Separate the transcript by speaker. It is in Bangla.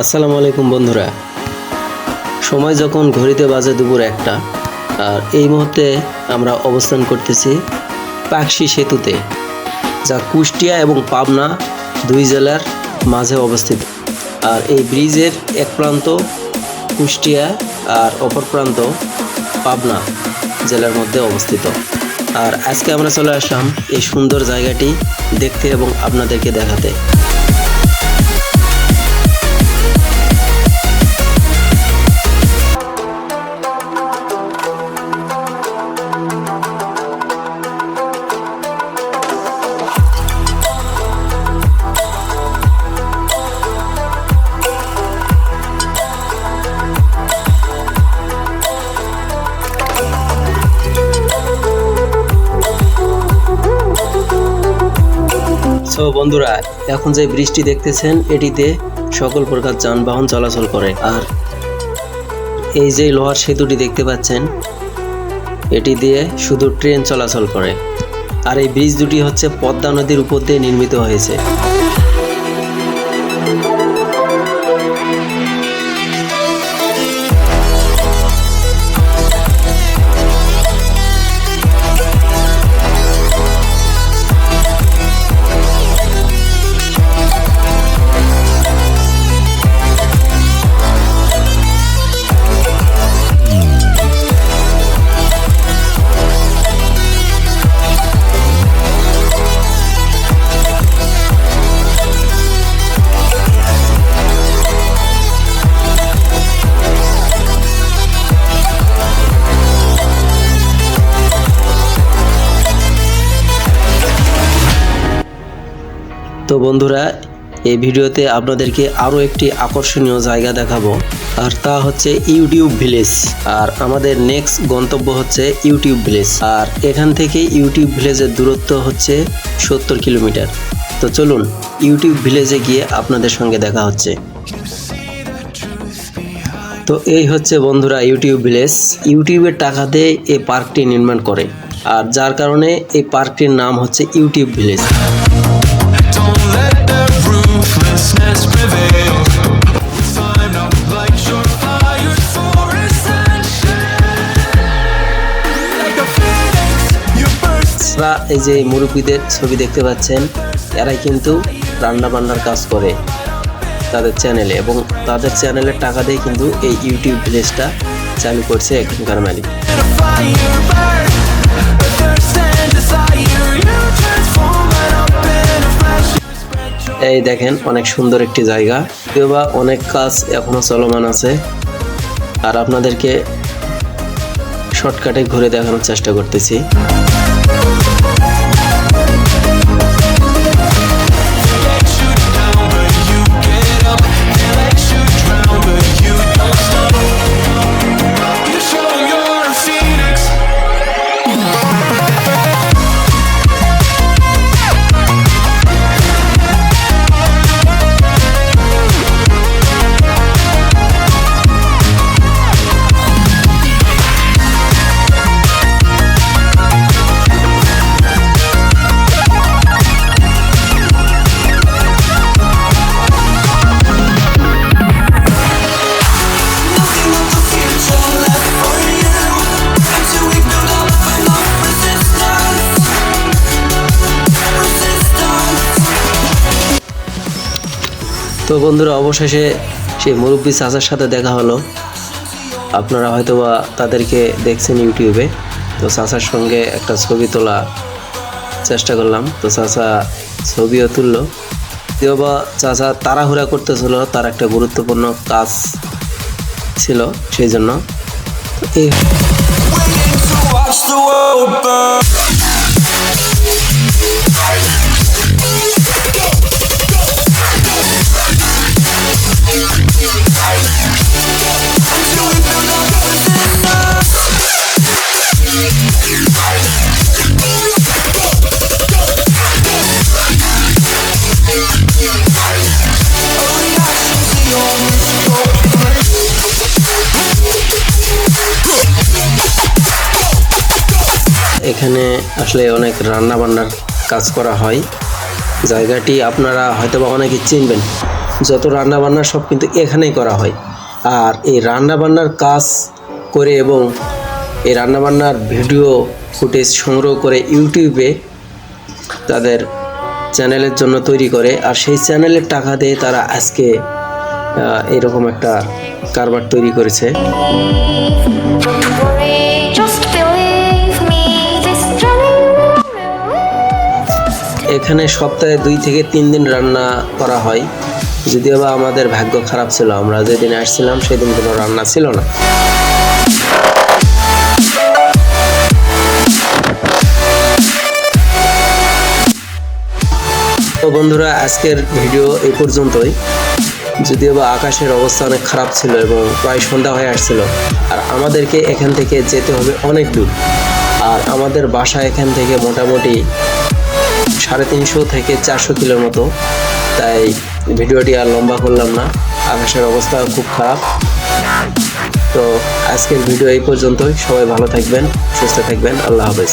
Speaker 1: আসসালামু আলাইকুম বন্ধুরা। সময় যখন ঘড়িতে বাজে দুপুর একটা, আর এই মুহূর্তে আমরা অবস্থান করতেছি পাকশি সেতুতে, যা কুষ্টিয়া এবং পাবনা দুই জেলার মাঝে অবস্থিত। আর এই ব্রিজের এক প্রান্ত কুষ্টিয়া আর অপর প্রান্ত পাবনা জেলার মধ্যে অবস্থিত। আর আজকে আমরা চলে আসলাম এই সুন্দর জায়গাটি দেখতে এবং আপনাদেরকে দেখাতে। সো বন্ধুরা, এখন যে বৃষ্টি দেখতেছেন, এটিতে সকল প্রকার যানবাহন চলাচল করে। আর এই যে লোহার সেতুটি দেখতে পাচ্ছেন, এটি দিয়ে শুধু ট্রেন চলাচল করে। আর এই ব্রিজ দুটি হচ্ছে পদ্মা নদীর উপর দিয়ে নির্মিত হয়েছে। তো বন্ধুরা, এই ভিডিওতে আপনাদেরকে আরও একটি আকর্ষণীয় জায়গা দেখাবো, আর তা হচ্ছে ইউটিউব ভিলেজ। আর আমাদের নেক্সট গন্তব্য হচ্ছে ইউটিউব ভিলেজ। আর এখান থেকে ইউটিউব ভিলেজের দূরত্ব হচ্ছে সত্তর কিলোমিটার। তো চলুন, ইউটিউব ভিলেজে গিয়ে আপনাদের সঙ্গে দেখা হচ্ছে। তো এই হচ্ছে বন্ধুরা ইউটিউব ভিলেজ। ইউটিউবের টাকাতে এই পার্কটি নির্মাণ করে, আর যার কারণে এই পার্কটির নাম হচ্ছে ইউটিউব ভিলেজ। এই যে মুরব্বীদের ছবি দেখতে পাচ্ছেন, এরাই কিন্তু রান্না বান্নার কাজ করে তাদের চ্যানেলে এবং তাদের চ্যানেলের টাকা দিয়ে কিন্তু এই ইউটিউব ভিলেজটা চালু করছে এখানকার মালিক. এই দেখেন, অনেক সুন্দর একটি জায়গা। বা অনেক কাজ এখনও চলমান আছে। আর আপনাদেরকে শর্টকাটে ঘুরে দেখানোর চেষ্টা করতেছি। তো বন্ধুরা, অবশেষে সেই মুরব্বী চাচার সাথে দেখা হলো। আপনারা হয়তোবা তাদেরকে দেখছেন ইউটিউবে। তো চাচার সঙ্গে একটা ছবি তোলা চেষ্টা করলাম। তো চাচা ছবিও তুললো। যদিও বা চাচা তাড়াহুড়া করতেছিল, তার একটা গুরুত্বপূর্ণ কাজ ছিল সেই জন্য। এই এখানে আসলে অনেক রান্না বান্নার কাজ করা হয়। জায়গাটি আপনারা হয়তো বা অনেকে চিনবেন। যত রান্না বান্না সব কিন্তু এখানেই করা হয়। আর এই রান্না বান্নার কাজ করে এবং এই রান্না বান্নার ভিডিও ফুটেজ সংগ্রহ করে ইউটিউবে তাদের চ্যানেলের জন্য তৈরি করে। আর সেই চ্যানেলের টাকা দিয়ে তারা আজকে এরকম একটা কারবার তৈরি করেছে। এখানে সপ্তাহে দুই থেকে তিন দিন রান্না করা হয়। যদিও বা আমাদের ভাগ্য খারাপ ছিল, আমরা যেদিন আসছিলাম সেদিন কোনো রান্না ছিল না। তো বন্ধুরা, আজকের ভিডিও এই পর্যন্তই। যদিও বা আকাশের অবস্থা অনেক খারাপ ছিল এবং প্রায় সন্ধ্যা হয়ে আসছিল, আর আমাদেরকে এখান থেকে যেতে হবে অনেক দূর। আর আমাদের বাসা এখান থেকে মোটামুটি সাড়ে তিনশো থেকে চারশো কিলোর মতো। তাই ভিডিওটি আর লম্বা করলাম না। আকাশের অবস্থা খুব খারাপ। তো আজকের ভিডিও এই পর্যন্তই। সবাই ভালো থাকবেন, সুস্থ থাকবেন। আল্লাহ হাফেজ।